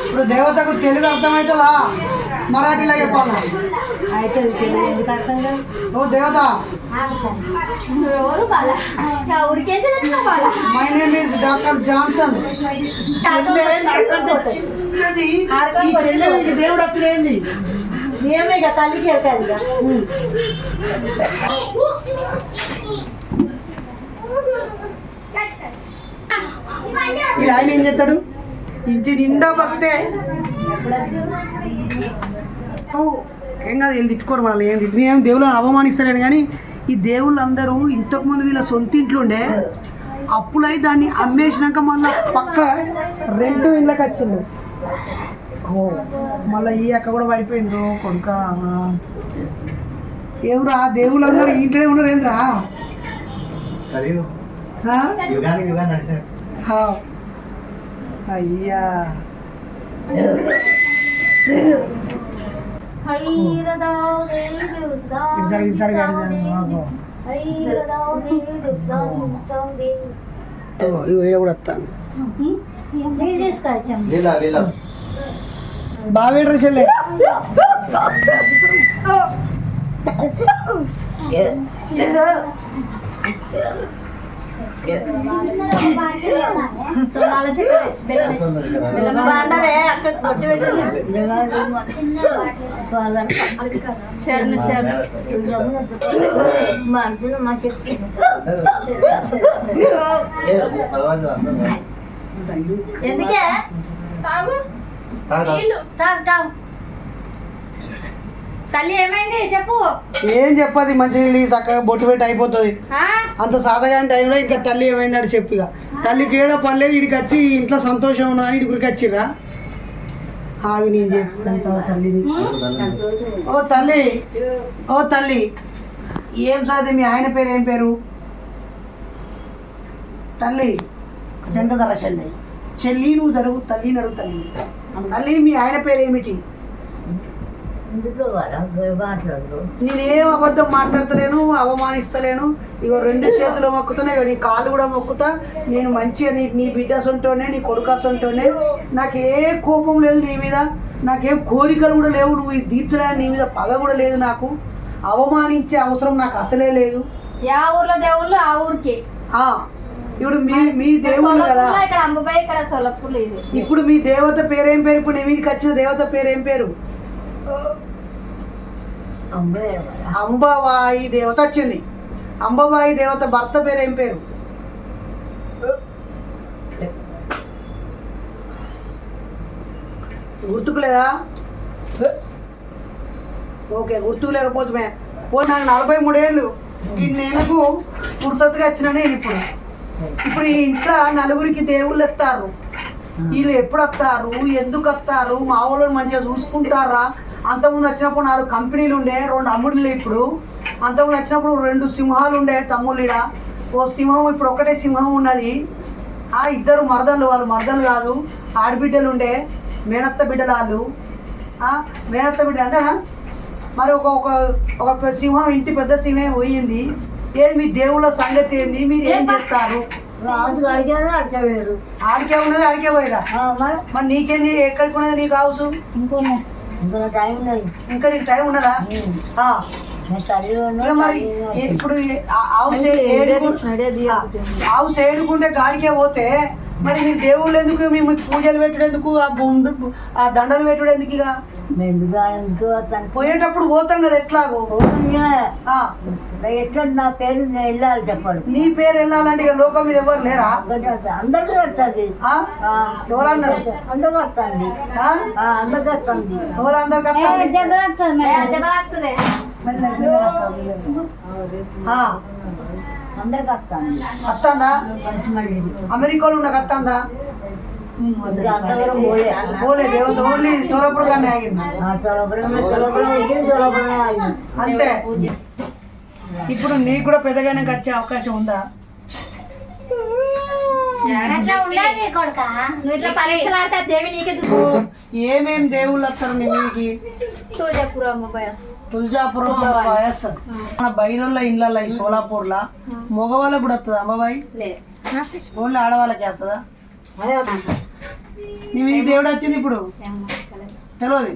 ఇప్పుడు దేవతకు తెలుగు అర్థమవుతుందా మరాఠీలో చెప్పాలా? ఓ దేవత. ఎవరు బాల? ఊరికే చదువుతున్నా బాల. My name is doctor Johnson దేవుడు వచ్చింది ఏమే తల్లికి ఎరకాలి ఇక ఈ ఆయన ఏం చేస్తాడు? ఇంటి నిండా భక్తే. ఏం కాదు వీళ్ళు తిట్టుకోరు వాళ్ళు ఏం ఏం దేవుళ్ళని అవమానిస్తలేడు కానీ ఈ దేవుళ్ళు అందరూ ఇంతకుముందు వీళ్ళ సొంత ఇంట్లో ఉండే అప్పులై దాన్ని అమ్మేసినాక మళ్ళీ పక్క రెంట్ ఇళ్ళకి వచ్చిండు. ఓ మళ్ళీ ఈ అక్క కూడా పడిపోయింది రో కొడుక. ఏవురా దేవుళ్ళు అందరూ ఇంట్లోనే ఉన్నారు ఏంద్రా అయ్యా. ఓ, ఈ వీడియో కూడా వస్తాను. బాగా డ్రెస్ వెళ్ళే శరణు శరణు మనసులో మాకు ఎందుకే తాగు తాగు. తల్లి ఏమైంది? చెప్పు. ఏం చెప్పది మంచి నీళ్ళు చక్కగా బొట్టు పెట్టి అయిపోతుంది. ఆ? అంత సాధగాని టైంలో ఇంకా తల్లి ఏమైందని చెప్పు ఇక. తల్లికి ఏడో పని లేదు ఇడికి వచ్చి ఇంట్లో సంతోషం ఉన్నదని ఇడికి వచ్చిరా ఆగి నేను చెప్తాను తల్లిని. ఓ తల్లి ఓ తల్లి ఏం సాధి మీ ఆయన పేరు ఏం పేరు? తల్లి చెండదర చెల్లి చెల్లి నువ్వు జరుగు తల్లిని అడుగు తల్లి. తల్లి మీ ఆయన పేరు ఏమిటి? నేనేం అబద్ధం మాట్లాడతలేను అవమానిస్తలేను. ఇగో రెండు చేతులు మొక్కుతున్నా ఇగో నీ కాళ్ళు కూడా మొక్కుతా. నేను మంచిగా నీ నీ బిడ్డ సొంటోనే నీ కొడుక సొంటోనే నాకు ఏ కోపం లేదు నీ మీద. నాకేం కోరికలు కూడా లేవు. నువ్వు ఇది తీర్చడానికి నీ మీద పగ కూడా లేదు నాకు. అవమానించే అవసరం నాకు అసలే లేదు. యా ఊర్లో దేవుళ్ళు ఆ ఊరికి. ఆ, ఇప్పుడు మీ మీ దేవుడు కదా. ఇక్కడ అంబబాయి ఇక్కడ సోలపూర్లో ఇది. ఇప్పుడు మీ దేవత పేరేం పేరు? ఇప్పుడు నీ మీదకి వచ్చిన దేవత పేరేం పేరు? అంబవాయి దేవత వచ్చింది. అంబవాయి దేవత భర్త పేరు ఏం పేరు? గుర్తుకులేదా? ఓకే గుర్తుకు లేకపోతే పో నాకు నలభై మూడేళ్ళు. ఈ నెలకు పురుసత్తుగా వచ్చిన నేను ఇప్పుడు. ఇప్పుడు ఈ ఇంట్లో నలుగురికి దేవుళ్ళు ఎత్తారు వీళ్ళు ఎప్పుడు వస్తారు? ఎందుకు వస్తారు? మా ఊళ్ళో మంచిగా చూసుకుంటారా? అంతకుముందు వచ్చినప్పుడు నాలుగు కంపెనీలు ఉండే రెండు అమ్ముడులే ఇప్పుడు. అంతకుముందు వచ్చినప్పుడు రెండు సింహాలు ఉండే తమ్ముళ్ళిడ ఓ సింహం ఇప్పుడు ఒకటే సింహం ఉన్నది. ఆ ఇద్దరు మరదలు వాళ్ళు మరదలు కాదు ఆడబిడ్డలు ఉండే మేనత్త బిడ్డలు వాళ్ళు. మేనత్త బిడ్డ అంతేనా మరి ఒక ఒక ఒక సింహం ఇంటి పెద్ద సింహం పోయింది. ఏం మీ దేవుళ్ళ సంగతి ఏంది? మీరు ఏం చేస్తారు? రాజు అడిగాను ఆడికే ఉన్నది పోయిరా మరి? మరి నీకేంది? ఎక్కడికి ఉన్నది నీకు హౌస్ ఇంకో ఇంకా టైం లేదు ఇంకా నీకు టైం ఉన్నదా? ఆ, ఇక మరి ఇప్పుడు ఈ- ఆ హౌస్ ఏడుకు- ఆ, హౌస్ ఏడుకుంటే గాడికే పోతే మరి మీరు దేవుళ్ళు ఎందుకు మేము పూజలు పెట్టుడు ఎందుకు? ఆ గుండు ఆ దండలు పెట్టుడు ఎందుకు ఇక? పోయేటప్పుడు పోతాం కదా ఎట్లాగో? ఆ, ఎట్లా నా పేరు నేను వెళ్ళాలి చెప్పాలి నీ పేరు వెళ్ళాలంటే ఇక లోకం మీద ఎవరు లేరా? అందరికీ వస్తుంది? ఎవరన్నారు? అందరికి వస్తుంది. ఆ? అందరికి వస్తుంది. ఆ, అందరికి వస్తుంది. వస్తుందా? అమెరికాలో ఉన్న వస్తుందా ఓన్లీ ఆగింది అంతే ఇప్పుడు నీకు కూడా పెద్దగానే వచ్చే అవకాశం ఉందా అట్లా ఉండాలి కొడుక నువ్వు ఇట్లా పరీక్షలు ఆడితే ఆ దేవి నీకే ఏమేం దేవుళ్ళు వస్తారు నీ మీదికి తూజపురం అంబబాయి తుల్జాపురం మన ఇండ్ల ఈ సోలాపూర్లో మగవాళ్ళకి కూడా వస్తుంది అమ్మబాయి లే ఓన్లీ ఆడవాళ్ళకి వస్తుందా ఈ దేవుడు వచ్చింది ఇప్పుడు? తెలియదు